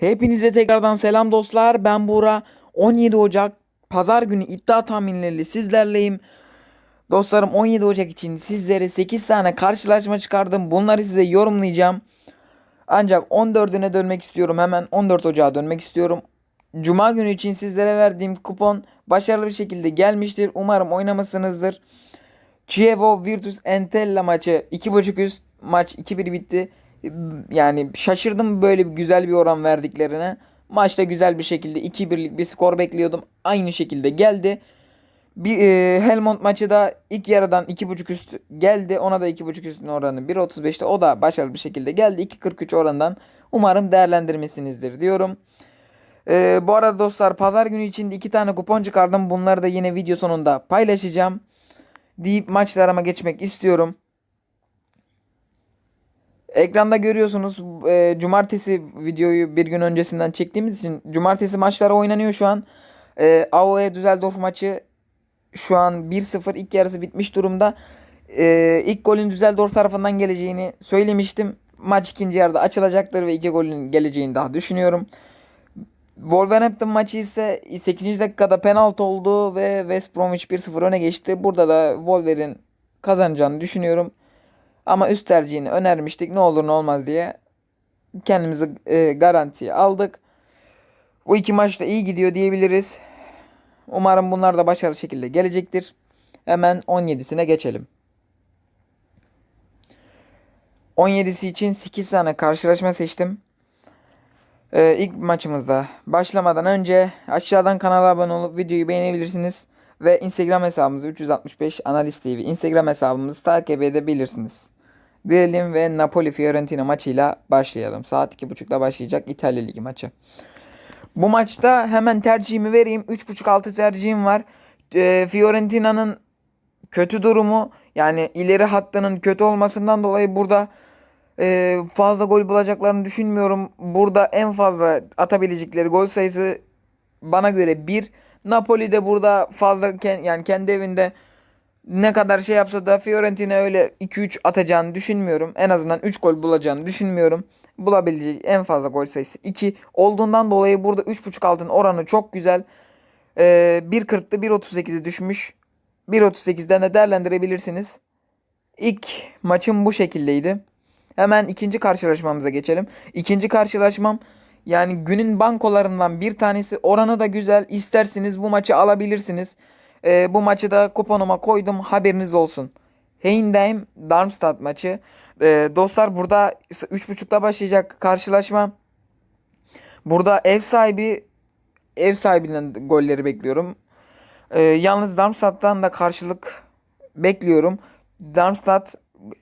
Hepinize tekrardan selam dostlar. Ben Buğra. 17 Ocak Pazar günü iddia tahminleriyle sizlerleyim. Dostlarım 17 Ocak için sizlere 8 tane karşılaşma çıkardım. Bunları size yorumlayacağım. Ancak 14'üne dönmek istiyorum. Hemen 14 Ocak'a dönmek istiyorum. Cuma günü için sizlere verdiğim kupon başarılı bir şekilde gelmiştir. Umarım oynamışsınızdır. Chievo Virtus Entella maçı 2.5 üst maç 2-1 bitti. Yani şaşırdım böyle bir güzel bir oran verdiklerine. Maçta güzel bir şekilde 2-1'lik bir skor bekliyordum. Aynı şekilde geldi. Bir e, Helmond maçı da ilk yarıdan 2.5 üst geldi. Ona da 2.5 üstün oranı 1.35'te. O da başarılı bir şekilde geldi. 2.43 orandan umarım değerlendirmesinizdir diyorum. E, bu arada dostlar pazar günü için iki tane kupon çıkardım. Bunları da yine video sonunda paylaşacağım. Deyip maçlarıma geçmek istiyorum. Ekranda görüyorsunuz e, cumartesi videoyu bir gün öncesinden çektiğimiz için cumartesi maçları oynanıyor şu an. E, AOE Düsseldorf maçı şu an 1-0 ilk yarısı bitmiş durumda. E, ilk golün Düsseldorf tarafından geleceğini söylemiştim. Maç ikinci yarıda açılacaktır ve iki golün geleceğini daha düşünüyorum. Wolverhampton maçı ise 8. dakikada penaltı oldu ve West Bromwich 1-0 öne geçti. Burada da Wolverine kazanacağını düşünüyorum. Ama üst tercihini önermiştik. Ne olur ne olmaz diye kendimizi e, garantiye aldık. Bu iki maç da iyi gidiyor diyebiliriz. Umarım bunlar da başarılı şekilde gelecektir. Hemen 17'sine geçelim. 17'si için 8 tane karşılaşma seçtim. Ee, ilk maçımızda başlamadan önce aşağıdan kanala abone olup videoyu beğenebilirsiniz. Ve Instagram hesabımız 365 Analiz TV Instagram hesabımızı takip edebilirsiniz. Diyelim ve Napoli Fiorentina maçıyla başlayalım. Saat 2.30'da başlayacak İtalya Ligi maçı. Bu maçta hemen tercihimi vereyim. 3.5 altı tercihim var. Ee, Fiorentina'nın kötü durumu yani ileri hattının kötü olmasından dolayı burada e, fazla gol bulacaklarını düşünmüyorum. Burada en fazla atabilecekleri gol sayısı bana göre 1. Napoli de burada fazla yani kendi evinde ne kadar şey yapsa da Fiorentina öyle 2-3 atacağını düşünmüyorum. En azından 3 gol bulacağını düşünmüyorum. Bulabileceği en fazla gol sayısı 2 olduğundan dolayı burada 3.5 altın oranı çok güzel. Ee, 1.40'tı 1.38'e düşmüş. 1.38'den de değerlendirebilirsiniz. İlk maçım bu şekildeydi. Hemen ikinci karşılaşmamıza geçelim. İkinci karşılaşmam yani günün bankolarından bir tanesi. Oranı da güzel. İsterseniz bu maçı alabilirsiniz. Ee, bu maçı da kuponuma koydum. Haberiniz olsun. Heidenheim Darmstadt maçı. Ee, dostlar burada 3.30'da başlayacak karşılaşma. Burada ev sahibi ev sahibinden golleri bekliyorum. Ee, yalnız Darmstadt'tan da karşılık bekliyorum. Darmstadt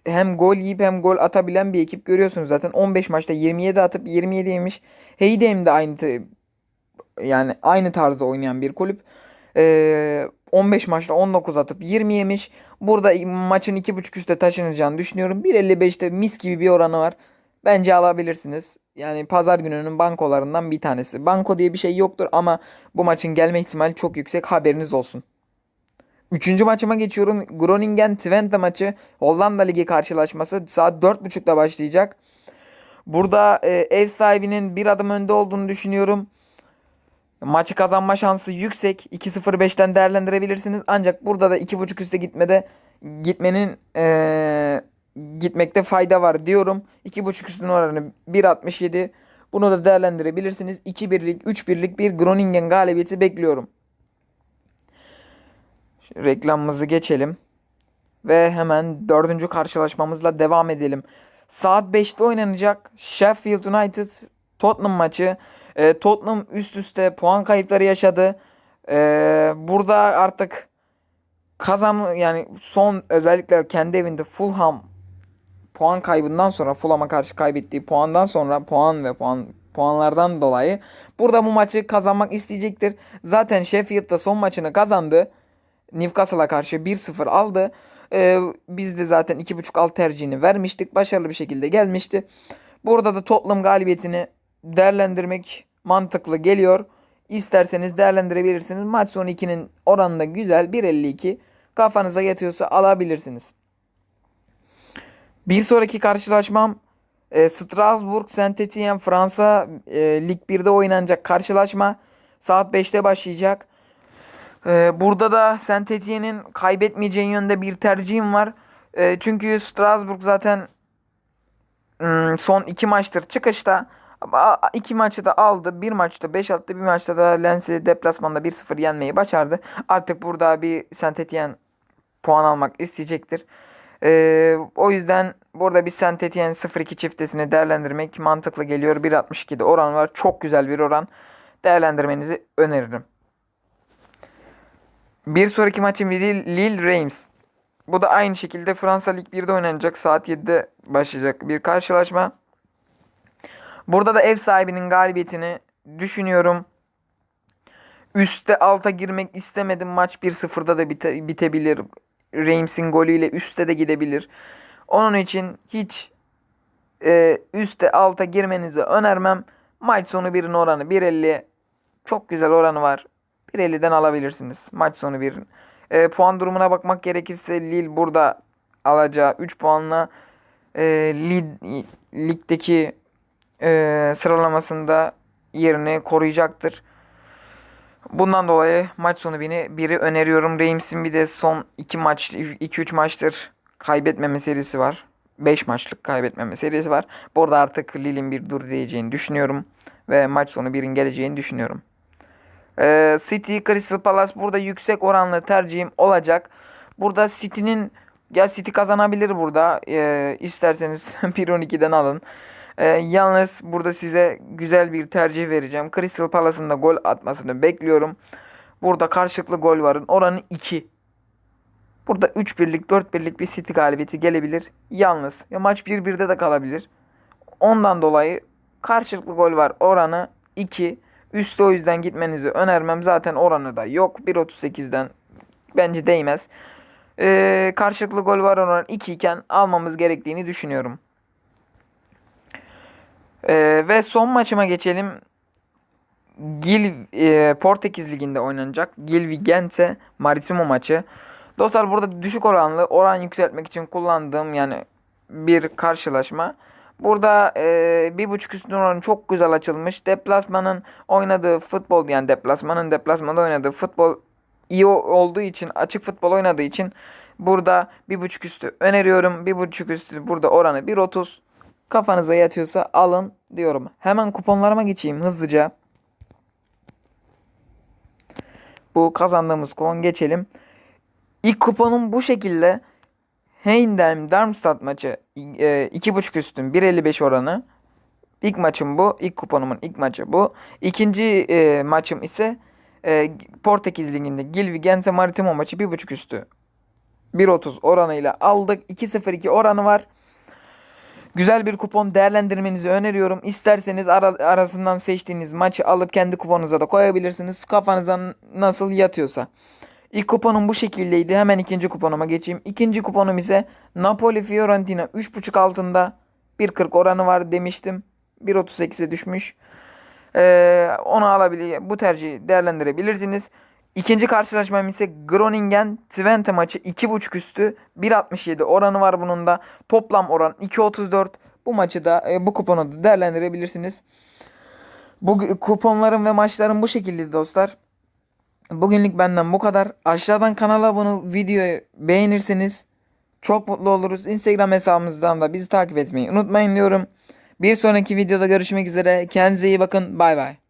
hem gol yiyip hem gol atabilen bir ekip görüyorsunuz zaten. 15 maçta 27 atıp 27 yemiş. Heidenheim de aynı yani aynı tarzda oynayan bir kulüp. Ee, 15 maçta 19 atıp 20 yemiş. Burada maçın 2.5 üstte taşınacağını düşünüyorum. 1.55'te mis gibi bir oranı var. Bence alabilirsiniz. Yani pazar gününün bankolarından bir tanesi. Banko diye bir şey yoktur ama bu maçın gelme ihtimali çok yüksek. Haberiniz olsun. Üçüncü maçıma geçiyorum. Groningen Twente maçı. Hollanda Ligi karşılaşması. Saat 4.30'da başlayacak. Burada e, ev sahibinin bir adım önde olduğunu düşünüyorum. Maçı kazanma şansı yüksek. 2-0-5'ten değerlendirebilirsiniz. Ancak burada da 2.5 üste gitmede gitmenin e, gitmekte fayda var diyorum. 2.5 üstün oranı 1.67. Bunu da değerlendirebilirsiniz. 2-1'lik, 3-1'lik bir Groningen galibiyeti bekliyorum. Şu reklamımızı geçelim. Ve hemen dördüncü karşılaşmamızla devam edelim. Saat 5'te oynanacak Sheffield United Tottenham maçı. Ee, Tottenham üst üste puan kayıpları yaşadı. Ee, burada artık kazan yani son özellikle kendi evinde Fulham puan kaybından sonra Fulham'a karşı kaybettiği puandan sonra puan ve puan puanlardan dolayı burada bu maçı kazanmak isteyecektir. Zaten Sheffield'da son maçını kazandı. Newcastle'a karşı 1-0 aldı. Ee, biz de zaten 2.5 alt tercihini vermiştik. Başarılı bir şekilde gelmişti. Burada da Tottenham galibiyetini değerlendirmek mantıklı geliyor. İsterseniz değerlendirebilirsiniz. Maç sonu 2'nin oranı da güzel. 1.52. Kafanıza yatıyorsa alabilirsiniz. Bir sonraki karşılaşmam E, Strasbourg Saint Etienne Fransa e, Lig 1'de oynanacak karşılaşma saat 5'te başlayacak. E, burada da Saint Etienne'in kaybetmeyeceği yönde bir tercihim var. E, çünkü Strasbourg zaten hmm, son iki maçtır çıkışta. Ama iki maçı da aldı. Bir maçta 5 attı. Bir maçta da Lens'i deplasmanda 1-0 yenmeyi başardı. Artık burada bir Saint Etienne puan almak isteyecektir. Ee, o yüzden burada bir Saint Etienne 0-2 çiftesini değerlendirmek mantıklı geliyor. 1.62'de oran var. Çok güzel bir oran. Değerlendirmenizi öneririm. Bir sonraki maçım Lille Reims. Bu da aynı şekilde Fransa Lig 1'de oynanacak. Saat 7'de başlayacak bir karşılaşma. Burada da ev sahibinin galibiyetini düşünüyorum. Üste alta girmek istemedim. Maç 1-0'da da bite, bitebilir. Reims'in golüyle üste de gidebilir. Onun için hiç e, üste alta girmenizi önermem. Maç sonu birin oranı 1.50 çok güzel oranı var. 1.50'den alabilirsiniz. Maç sonu birin. E, puan durumuna bakmak gerekirse Lille burada alacağı 3 puanla e, lig, ligdeki e, sıralamasında yerini koruyacaktır. Bundan dolayı maç sonu beni biri öneriyorum. Reims'in bir de son 2 maç 2-3 maçtır kaybetmeme serisi var. 5 maçlık kaybetmeme serisi var. Burada artık Lille'in bir dur diyeceğini düşünüyorum. Ve maç sonu birin geleceğini düşünüyorum. Ee, City, Crystal Palace burada yüksek oranlı tercihim olacak. Burada City'nin ya City kazanabilir burada. Ee, isterseniz 1.12'den alın. Ee, yalnız burada size güzel bir tercih vereceğim. Crystal Palace'ın da gol atmasını bekliyorum. Burada karşılıklı gol varın. Oranı 2. Burada 3 birlik 4 birlik bir City galibiyeti gelebilir. Yalnız ya maç 1-1'de de kalabilir. Ondan dolayı karşılıklı gol var. Oranı 2. Üste o yüzden gitmenizi önermem. Zaten oranı da yok. 1.38'den bence değmez. Ee, karşılıklı gol var oranı 2 iken almamız gerektiğini düşünüyorum. Ee, ve son maçıma geçelim. Gil e, Portekiz Ligi'nde oynanacak. Gil Gente Maritimo maçı. Dostlar burada düşük oranlı oran yükseltmek için kullandığım yani bir karşılaşma. Burada e, bir buçuk üstün oranı çok güzel açılmış. Deplasmanın oynadığı futbol yani deplasmanın deplasmanda oynadığı futbol iyi olduğu için açık futbol oynadığı için burada bir buçuk üstü öneriyorum. Bir buçuk üstü burada oranı 1.30 kafanıza yatıyorsa alın diyorum. Hemen kuponlarıma geçeyim hızlıca. Bu kazandığımız kupon geçelim. İlk kuponum bu şekilde. Heindem Darmstadt maçı e, 2.5 üstün 1.55 oranı. İlk maçım bu. İlk kuponumun ilk maçı bu. İkinci e, maçım ise e, Portekiz Ligi'nde Gilvi Gente Maritimo maçı 1.5 üstü 1.30 oranıyla aldık. 2.02 oranı var. Güzel bir kupon değerlendirmenizi öneriyorum. İsterseniz ara, arasından seçtiğiniz maçı alıp kendi kuponunuza da koyabilirsiniz. Kafanıza nasıl yatıyorsa. İlk kuponum bu şekildeydi. Hemen ikinci kuponuma geçeyim. İkinci kuponum ise Napoli Fiorentina 3.5 altında 1.40 oranı var demiştim. 1.38'e düşmüş. Ee, onu alabilir, bu tercihi değerlendirebilirsiniz. İkinci karşılaşmam ise Groningen Twente maçı 2.5 üstü 1.67 oranı var bunun da. Toplam oran 2.34. Bu maçı da e, bu kuponu da değerlendirebilirsiniz. Bu kuponlarım ve maçlarım bu şekilde dostlar. Bugünlük benden bu kadar. Aşağıdan kanala abone videoyu beğenirseniz çok mutlu oluruz. Instagram hesabımızdan da bizi takip etmeyi unutmayın diyorum. Bir sonraki videoda görüşmek üzere. Kendinize iyi bakın. Bay bay.